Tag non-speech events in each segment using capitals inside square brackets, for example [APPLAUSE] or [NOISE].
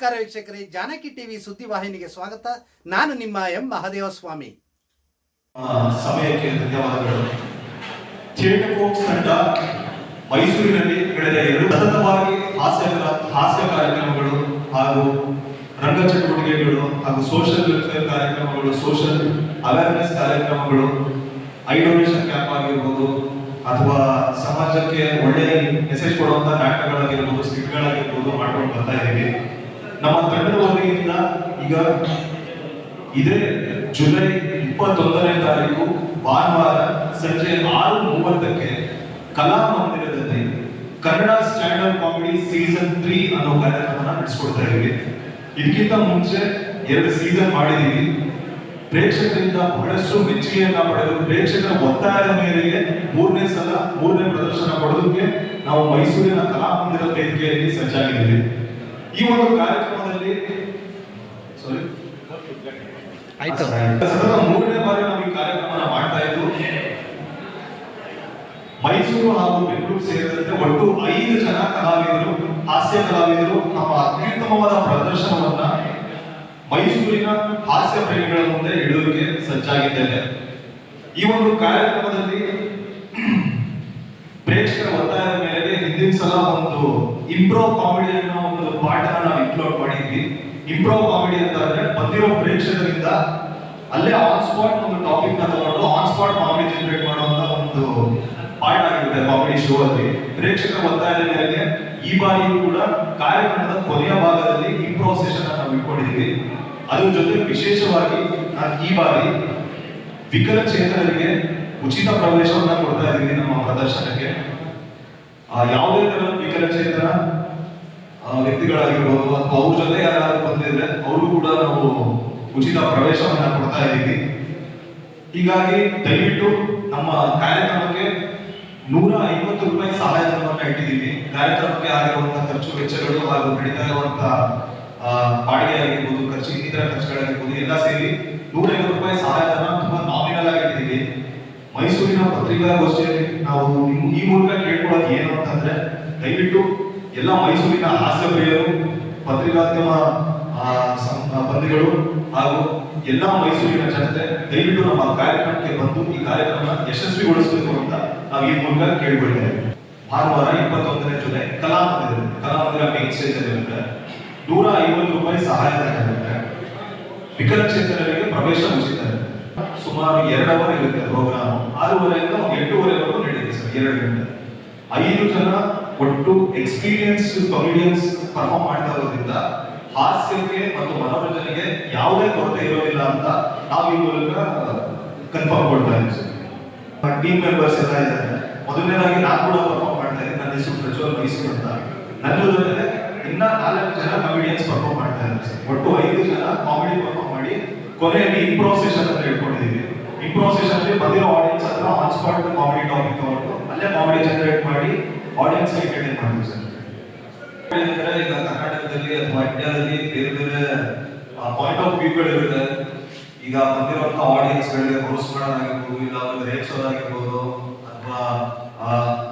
ನಮಸ್ಕಾರ ವೀಕ್ಷಕರೇ, ಜಾನಕಿ ಟಿವಿ ಸುದ್ದಿ ವಾಹಿನಿಗೆ ಸ್ವಾಗತ. ನಾನು ನಿಮ್ಮ ಎಂ. ಮಹದೇವ ಸ್ವಾಮಿ ಸಮಯಕ್ಕೆ ಧನ್ಯವಾದಗಳು. ಥಿಯೇಟರ್ ತಂಡ ಮೈಸೂರಿನಲ್ಲಿ ಕಳೆದ ಎರಡು ಹಾಸ್ಯ ಹಾಸ್ಯ ಕಾರ್ಯಕ್ರಮಗಳು ಹಾಗೂ ರಂಗ ಚಟುವಟಿಕೆಗಳು ಹಾಗೂ ಸೋಷಿಯಲ್ ವೆಲ್ಫೇರ್ ಕಾರ್ಯಕ್ರಮಗಳು ಸೋಷಿಯಲ್ ಅವೇರ್ನೆಸ್ ಕಾರ್ಯಕ್ರಮಗಳು ಐಡೋನೇಷನ್ ಡೊನೇಷನ್ ಕ್ಯಾಂಪ್ ಆಗಿರ್ಬೋದು ಅಥವಾ ಸಮಾಜಕ್ಕೆ ಒಳ್ಳೆಯ ಮೆಸೇಜ್ ಕೊಡುವಂತಹ ನಾಟಕಗಳಾಗಿರ್ಬೋದು ಸ್ಕಿಟ್ಗಳಾಗಿರ್ಬೋದು ಮಾಡ್ಕೊಂಡು ಬರ್ತಾ ಇದ್ದೀವಿ. ನಮ್ಮ ತಂಡದ ವತಿಯಿಂದ ಈಗ ಇದೇ ಜುಲೈ ಇಪ್ಪತ್ತೊಂದನೇ ತಾರೀಕು ಭಾನುವಾರ ಸಂಜೆ ಆರು ಮೂವತ್ತಕ್ಕೆ ಕಲಾಮಂದಿರದಲ್ಲಿ Kannada stand up comedy season three ಅನ್ನೋ ಕಾರ್ಯಕ್ರಮನ ನಡೆಸ್ಕೊಡ್ತಾ ಇದ್ದೀವಿ. ಇದಕ್ಕಿಂತ ಮುಂಚೆ ಎರಡು ಸೀಸನ್ ಮಾಡಿದೀವಿ ಪ್ರೇಕ್ಷಕರಿಂದ ಬಹಳಷ್ಟು ಮೆಚ್ಚುಗೆಯನ್ನ ಪಡೆದು ಪ್ರೇಕ್ಷಕರ ಒತ್ತಾಯದ ಮೇರೆಗೆ ಮೂರನೇ ಸಲ, ಮೂರನೇ ಪ್ರದರ್ಶನ ಕೊಡೋದಕ್ಕೆ ನಾವು ಮೈಸೂರಿನ ಕಲಾಮಂದಿರ ವೇದಿಕೆಯಲ್ಲಿ ಸಜ್ಜಾಗಿದ್ದೀವಿ. ಈ ಒಂದು ಕಾರ್ಯಕ್ರಮದಲ್ಲಿ ಸಾರಿ ಆಯ್ತು. ಸತತ ಮೂರನೇ ಬಾರಿ ನಾವು ಈ ಕಾರ್ಯಕ್ರಮನ ಮಾಡ್ತಾ ಇದ್ದು ಮೈಸೂರು ಹಾಗೂ ಬೆಂಗಳೂರು ಸೇರಿದಂತೆ ಒಟ್ಟು ಐದು ಜನ ಕಲಾವಿದರು ಹಾಸ್ಯ ಕಲಾವಿದರು ನಮ್ಮ ಅತ್ಯುತ್ತಮವಾದ ಪ್ರದರ್ಶನವನ್ನ ಮೈಸೂರಿನ ಹಾಸ್ಯ ಪ್ರೇಮಿಗಳ ಮುಂದೆ ಇಡುವುದಕ್ಕೆ ಸಜ್ಜಾಗಿದ್ದೇನೆ. ಈ ಒಂದು ಕಾರ್ಯಕ್ರಮದಲ್ಲಿ [CLEARS THROAT] ಪ್ರೇಕ್ಷಕರ ಒತ್ತಾಯದ ಮೇರೆಗೆ ಹಿಂದಿನ ಸಲ ಒಂದು ಇಂಪ್ರೋ ಕಾಮಿಡಿ ಅನ್ನೋ ಒಂದು ಪಾಠನ ನಾವು ಇನ್ಕ್ಲೂಡ್ ಮಾಡಿದ್ವಿ. ಇಂಪ್ರೋ ಕಾಮಿಡಿ ಅಂತ ಅಂದ್ರೆ ಬಂದಿರೋ ಪ್ರೇಕ್ಷಕರಿಂದ ಅಲ್ಲೇ ಆನ್ ಸ್ಪಾಟ್ ಒಂದು ಟಾಪಿಕ್ನ ತಗೊಂಡು ಆನ್ ಸ್ಪಾಟ್ ಕಾಮಿಡಿ ಜನರೇಟ್ ಮಾಡುವಂತ ಒಂದು ಪಾರ್ಟ್ ಆಗಿರುತ್ತೆ ಕಾಮಿಡಿ ಶೋ ಅಲ್ಲಿ. ಪ್ರೇಕ್ಷಕರ ಒತ್ತಾಯದ ಮೇರೆಗೆ. ಈ ಬಾರಿಯೂ ಕೂಡ ಕಾರ್ಯಕ್ರಮದ ಕೊನೆಯ ಭಾಗದಲ್ಲಿ ಇಂಪ್ರೋ ಸೆಷನ್ ನಾವು ಇಟ್ಕೊಂಡಿದ್ದೀವಿ. ಅದ್ರ ಜೊತೆ ವಿಶೇಷವಾಗಿ ನಾನು ಈ ಬಾರಿ ವಿಕಲಚೇತನರಿಗೆ ಉಚಿತ ಪ್ರವೇಶವನ್ನ ಕೊಡ್ತಾ ಇದ್ದೀನಿ ನಮ್ಮ ಆ, ಯಾವುದೇ ತರ ವಿಕಲಚೇತನ ವ್ಯಕ್ತಿಗಳಾಗಿರ್ಬೋದು ಅಥವಾ ಅವ್ರ ಜೊತೆ ಯಾರಾದ್ರೂ ಬಂದಿದ್ರೆ ಅವರು ಕೂಡ ನಾವು ಉಚಿತ ಪ್ರವೇಶವನ್ನ ಕೊಡ್ತಾ ಇದ್ದೀವಿ. ಹೀಗಾಗಿ ದಯವಿಟ್ಟು ನಮ್ಮ ಕಾರ್ಯಕ್ರಮಕ್ಕೆ ನೂರ ಐವತ್ತು ರೂಪಾಯಿ ಸಹಾಯಧನವನ್ನು ಇಟ್ಟಿದ್ದೀವಿ. ಕಾರ್ಯಕ್ರಮಕ್ಕೆ ಆಗಿರುವಂತಹ ಖರ್ಚು ವೆಚ್ಚಗಳು ಹಾಗೂ ನಡೀತಾ ಇರುವಂತಹ ಬಾಡಿಗೆ ಆಗಿರ್ಬೋದು ಖರ್ಚು ಇನ್ನಿತರ ಖರ್ಚುಗಳಾಗಿರ್ಬೋದು ಎಲ್ಲ ಸೇರಿ ನೂರ ಐವತ್ತು ರೂಪಾಯಿ ಸಹಾಯಧನ ತುಂಬಾ ನಾಮಿನಲ್ ಆಗಿ ಮೈಸೂರಿನ ಪತ್ರಿಕಾಗೋಷ್ಠಿಯಲ್ಲಿ ನಾವು ನಿಮ್- ಈ ಮೂಲಕ ಕೇಳ್ಕೊಳ್ಳೋದು ಏನು ಅಂತಂದ್ರೆ, ದಯವಿಟ್ಟು ಎಲ್ಲ ಮೈಸೂರಿನ ಹಾಸ್ಯ ಪ್ರಿಯರು ಪತ್ರಿಕಾದ್ಯಮ ಬಂಧುಗಳು ಹಾಗೂ ಎಲ್ಲ ಮೈಸೂರಿನ ಜನತೆ, ದಯವಿಟ್ಟು ನಮ್ಮ ಕಾರ್ಯಕ್ರಮಕ್ಕೆ ಬಂದು ಈ ಕಾರ್ಯಕ್ರಮ ಯಶಸ್ವಿಗೊಳಿಸಬೇಕು ಅಂತ ನಾವು ಈ ಮೂಲಕ ಕೇಳ್ಕೊಳ್ತೇವೆ. ಭಾನುವಾರ ಇಪ್ಪತ್ತೊಂದನೇ July, Kalamandira Kalamandira main stage ಇರುತ್ತೆ. ನೂರ ಐವತ್ತು ರೂಪಾಯಿ ಸಹಾಯಧನ ಇರುತ್ತೆ. ವಿಕಲಚೇತನರಿಗೆ ಪ್ರವೇಶ ಉಚಿತ. ಸುಮಾರು ಎರಡು ಅವರ್ ಇರುತ್ತೆ ಪ್ರೋಗ್ರಾಮ್ ಆರೂವರೆಯಿಂದ ಒಂದು ಎಂಟೂವರೆವರೆಗೂ ನಡೆಯುತ್ತೆ ಸರ್, ಎರಡು ಗಂಟೆ. ಐದು ಜನ ಒಟ್ಟು ಎಕ್ಸ್ಪೀರಿಯನ್ಸ್ ಕಾಮಿಡಿಯನ್ಸ್ ಪರ್ಫಾರ್ಮ್ ಮಾಡ್ತಾ ಇರೋದ್ರಿಂದ ಹಾಸ್ಯಕ್ಕೆ ಮತ್ತು ಮನೋರಂಜನೆಗೆ ಯಾವುದೇ ಕೊರತೆ ಇರೋದಿಲ್ಲ ಅಂತ ನಾವು ಈ ಮೂಲಕ ಕನ್ಫರ್ಮ್ ಕೊಡ್ತಾ ಇದ್ದೀವಿ ಸರ್. ಟೀಮ್ ಮೆಂಬರ್ಸ್ ಎಲ್ಲ ಇದ್ದಾರೆ. ಮೊದಲನೇದಾಗಿ ನಾನು ಕೂಡ ಪರ್ಫಾರ್ಮ್ ಮಾಡ್ತಾ ಇದ್ದೀನಿ. ನನ್ನ ಹೆಸರು ಪ್ರಜ್ವಲ್ ಮೈಸೂರು ಅಂತ. ನನ್ನ ಜೊತೆ ಇನ್ನ ನಾಲ್ಕು ಜನ ಕಾಮಿಡಿಯನ್ಸ್ ಪರ್ಫಾರ್ಮ್ ಮಾಡ್ತಾ ಇದ್ದಾರೆ ಸರ್. ಒಟ್ಟು ಐದು ಜನ ಕಾಮಿಡಿ ಕೊನೆಯಲ್ಲಿ ಇಂಪ್ರೋಸೇಷನ್ ಅಂತ ಹೇಳ್ಕೊಂಡಿದ್ದೀವಿ ಇಂಪ್ರೋಸೇಷನ್ ಅಲ್ಲಿ ಬಂದಿರೋ ಆಡಿಯನ್ಸ್ ಹತ್ರ ಆನ್ ಸ್ಪಾಟ್ ಕಾಮಿಡಿ ಟಾಪಿಕ್ ತಗೊಂಡು ಅಲ್ಲೇ ಕಾಮಿಡಿ ಜನರೇಟ್ ಮಾಡಿ ಆಡಿಯನ್ಸ್ ಎಂಟರ್ಟೈನ್ ಮಾಡ್ತೀವಿ ಸರ್. ಈಗ ಕರ್ನಾಟಕದಲ್ಲಿ ಅಥವಾ ಇಂಡಿಯಾದಲ್ಲಿ ಬೇರೆ ಬೇರೆ ಪಾಯಿಂಟ್ ಆಫ್ ವ್ಯೂಗಳಿರುತ್ತೆ ಈಗ ಬಂದಿರುವಂತ ಆಡಿಯನ್ಸ್ ಗಳಿಗೆ ರೋಸ್ಟ್ ಮಾಡೋದಾಗಿರ್ಬೋದು ಇಲ್ಲ ಒಂದು ರೇಪ್ಸೋದಾಗಿರ್ಬೋದು ಅಥವಾ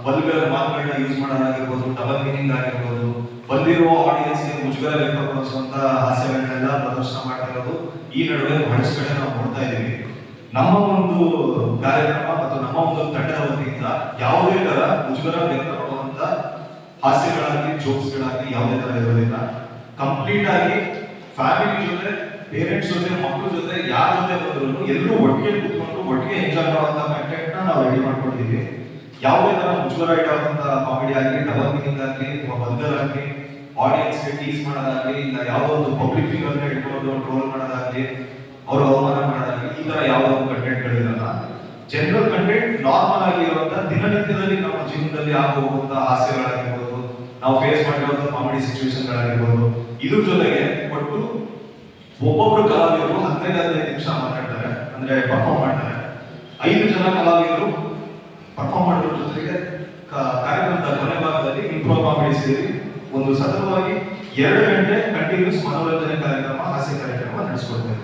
ಬಲ್ಗರ್ ಮಾತುಗಳನ್ನ ಯೂಸ್ ಮಾಡೋದಾಗಿರ್ಬೋದು ಡಬಲ್ ಮೀನಿಂಗ್ ಆಗಿರ್ಬೋದು ಬಂದಿರೋ ಆಡಿಯನ್ಸ್ ಮುಜುಗರ ವ್ಯಕ್ತಪಡಿಸುವಂತ ಹಾಸ್ಯಗಳನ್ನೆಲ್ಲ ಪ್ರದರ್ಶನ ಮಾಡ್ತಿರೋದು ಈ ನಡುವೆ ಬಹಳಷ್ಟು ನಾವು ನೋಡ್ತಾ ಇದ್ದೀವಿ. ನಮ್ಮ ಒಂದು ಕಾರ್ಯಕ್ರಮ ಮತ್ತು ನಮ್ಮ ಒಂದು ತಂಡದ ವತಿಯಿಂದ ಯಾವುದೇ ತರ ಮುಜುಗರ ವ್ಯಕ್ತಪಡುವಂತ ಹಾಸ್ಯಗಳಾಗಲಿ ಜೋಕ್ಸ್ಗಳಾಗಲಿ ಯಾವುದೇ ತರ ಇರೋದಿಲ್ಲ. ಕಂಪ್ಲೀಟ್ ಆಗಿ ಫ್ಯಾಮಿಲಿ ಜೊತೆ ಪೇರೆಂಟ್ಸ್ ಜೊತೆ ಮಕ್ಕಳ ಜೊತೆ, ಯಾರ ಜೊತೆ ಬಂದ್ರು ಎಲ್ಲರೂ ಒಟ್ಟಿಗೆ ಕೂತ್ಕೊಂಡು ಒಟ್ಟಿಗೆ ಎಂಜಾಯ್ ಮಾಡುವಂತ ಕಂಟೆಂಟ್ ನಾವು ರೆಡಿ ಮಾಡ್ಕೊಂಡಿದ್ದೀವಿ. ಯಾವುದೇ ತರ ಮುಜುಗರ ಇಡುವಂತ ಕಾಮಿಡಿ ಆಗಲಿ ಡಬಲ್ ಮೀನಿಂಗ್ ಆಗಲಿ, ಅಥವಾ ಬಲ್ಗರ್ ಆಗಲಿ ಆಡಿಯನ್ಸ್ ಟೀಸ್ ಮಾಡೋದಾಗಲಿ, ಇಲ್ಲ ಯಾವುದೋ ಒಂದು ಪಬ್ಲಿಕ್ ಫಿಗರ್ ಇಟ್ಕೊಂಡು ಟ್ರೋಲ್ ಮಾಡೋದಾಗಲಿ, ಅವರು ಅವಮಾನ ಮಾಡೋದಾಗಲಿ, ಈ ತರ ಯಾವುದೋ ಒಂದು ಕಂಟೆಂಟ್ ಗಳಿರಲ್ಲ. ಜನರಲ್ ಕಂಟೆಂಟ್ ನಾರ್ಮಲ್ ಆಗಿರುವಂತ ದಿನನಿತ್ಯದಲ್ಲಿ ನಮ್ಮ ಜೀವನದಲ್ಲಿ ಆಗುವಂತ ಹಾಸ್ಯಗಳಾಗಿರ್ಬೋದು, ನಾವು ಫೇಸ್ ಮಾಡಿರುವಂತ ಕಾಮಿಡಿ ಸಿಚುವೇಶನ್ ಗಳಾಗಿರ್ಬೋದು ಇದ್ರ ಜೊತೆಗೆ ಒಟ್ಟು ಒಬ್ಬೊಬ್ರು ಕಲಾವಿದರು ಹದಿನೈದು ಹದಿನೈದು ನಿಮಿಷ ಮಾತಾಡ್ತಾರೆ, ಅಂದ್ರೆ ಪರ್ಫಾರ್ಮ್ ಮಾಡ್ತಾರೆ. ಐದು ಜನ ಕಲಾವಿದರು ಪರ್ಫಾರ್ಮ್ ಮಾಡೋದ್ರ ಜೊತೆಗೆ ಕಾರ್ಯಕ್ರಮದ ಕೊನೆ ಭಾಗದಲ್ಲಿ ಇಂಪ್ರೂವ್ ಸೇರಿ ಒಂದು ಸತತವಾಗಿ ಎರಡು ಗಂಟೆ ಕಂಟಿನ್ಯೂಸ್ ಮನೋರಂಜನೆ ಕಾರ್ಯಕ್ರಮ, ಹಾಸ್ಯ ಕಾರ್ಯಕ್ರಮ ನಡೆಸಿಕೊಡ್ತಾ